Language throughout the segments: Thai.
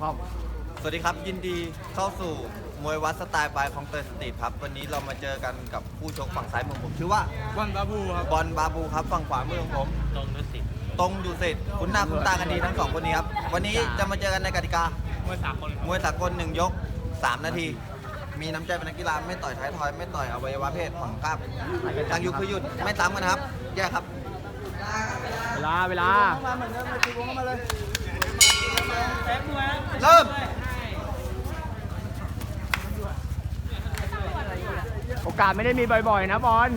พร้อมสวัสดีครับ ยินดีเข้าสู่มวยวัดสไตล์บายของเตอร์สตรีทครับ วันนี้เรามาเจอกันกับผู้ชกฝั่งซ้ายมือผมชื่อว่าวันบาบูครับบอลบาบูครับฝั่งขวามือของผม ตรงดุสิตตรงดูสิตคุณหน้าคุณตากันดีทั้งสองคนนี้ครับ วันนี้จะมาเจอกันในกติกา มวยสามคนมวยสากลหนึ่งยก 3 นาที มีน้ำใจเป็นนักกีฬาไม่ต่อยท้ายทอย ไม่ต่อยอวัยวะเพศของกล้ามทางยุคคือหยุดไม่ซ้ำกันนะครับ แยกครับ เวลาเวลาเริ่มโอกาสไม่ได้มีบ่อยๆนะบอล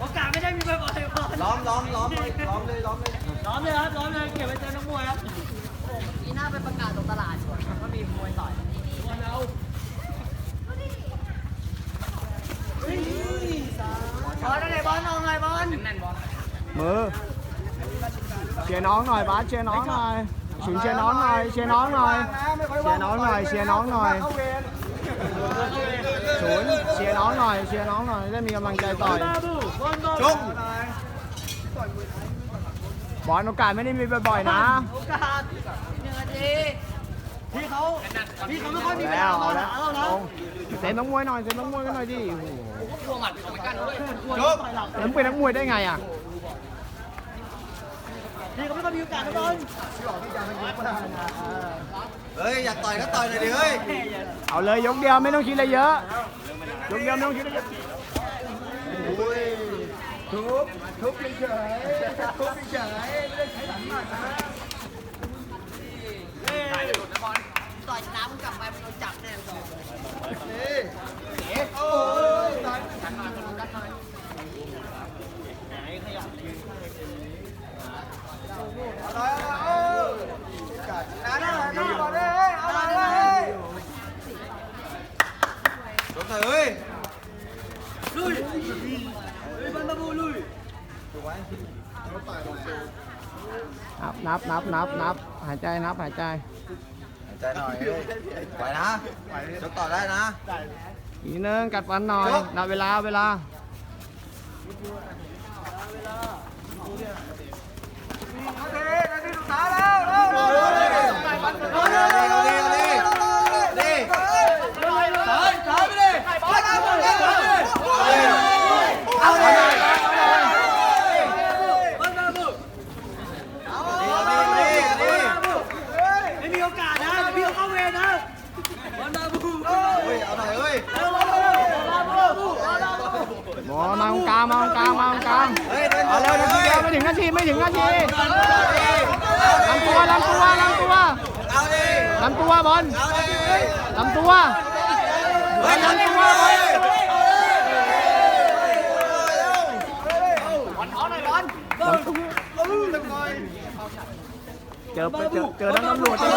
โอกาสไม่ได้มีบ่อยๆพอล้อมล้อมล้อมเลยล้อมเลยล้อมเลยร้อนเลยครับร้อนเลยเก็บไว้เจอนักมวยครับปีหน้าไปประกาศตรงตลาดก็มีมวยต่อยบอลได้บอลเอาไงบอลมือเชียร์น้องหน่อยบาสเชียร์น้องหน่อย ฉุนเชียร์น้องหน่อย เชียร์น้องหน่อย เชียร์น้องหน่อย เชียร์น้องหน่อยฉุนเชียร์น้องหน่อย เชียร์น้องหน่อย ได้มีกำลังใจต่อยบาบูบอลบอลชุกบอลโอกาสไม่ได้มีบ่อยๆนะโอกาสหนึ่งนาทีพี่เขาพี่เขาไม่ค่อยมีเวแล้ลาวมาเอาหาแล้วเรานะตรงเซนนักมวยหน่อยเซนนักมวยกันหน่อยดิโอ้โหชุกแล้วมึงเป็นนักมวยได้ไงอะ พี่เขาไม่ค่อยมีโอกาสนะบอลเฮ้ยอยากต่อยก็ต่อยหน่อยดิเฮ้ยเอาเลยยกเดียวไม่ต้องคิดอะไรเยอะยกเดียวไม่ต้องคิดอะไรเยอะต่อยชนะมึงกลับไปมึงโดนจับแน่สอง ชุกหน่อยเฮ้ย ลุยเฮ้ยบอลบาบูลุย นับนับนับนับนับหายใจนับหายใจหายใจหน่อยเฮ้ยไหวนะชุกต่อได้นะอีกนึงกัดฟันหน่อยยกนับเวลาเวลาเอาดิเอาดิเอาดิดิ เอาเลยบอลบาบู เอาดิเอาดิเอาดิ ไม่มีโอกาสนะเดี๋ยวพี่เขาเข้าเวรนะบอลบาบู เฮ้ย เอาหน่อยเฮ้ย เอาบอลบาบูบอลบาบูบอลบาบู หมอมาตรงกลางมาตรงกลางมาตรงกลางเอาเร็วนาทีเดียวไม่ถึงนาทีไม่ถึงนาทีลำตัวลำตัวลำตัวเอาดิลำตัวบอลเอาดิลำตัวเฮ้ยเอาดิเฮ้ยเจอเจอเจอทั้งตำรวจเจอ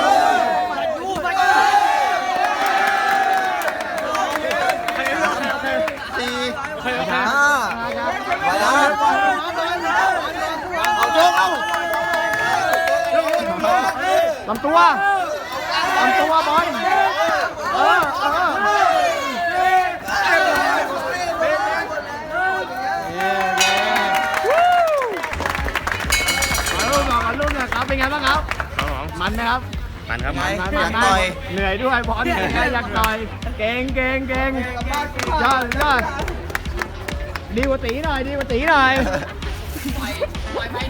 มาดูมาดู สี่ ทั้ง ห้าไปนะเอาชุกเอา ลำตัวลำตัวบอลเออเออมาลูกบอกกับลูกหนะครับเป็นไงบ้างครับมันไหมครับมันครับมันมันต่อยเหนื่อยด้วยบอลเหนื่อยอยากต่อยเก่งเก่งเก่งยอดยอด ดีกว่าตีหน่อยดีกว่าตีหน่อย ปล่อยปล่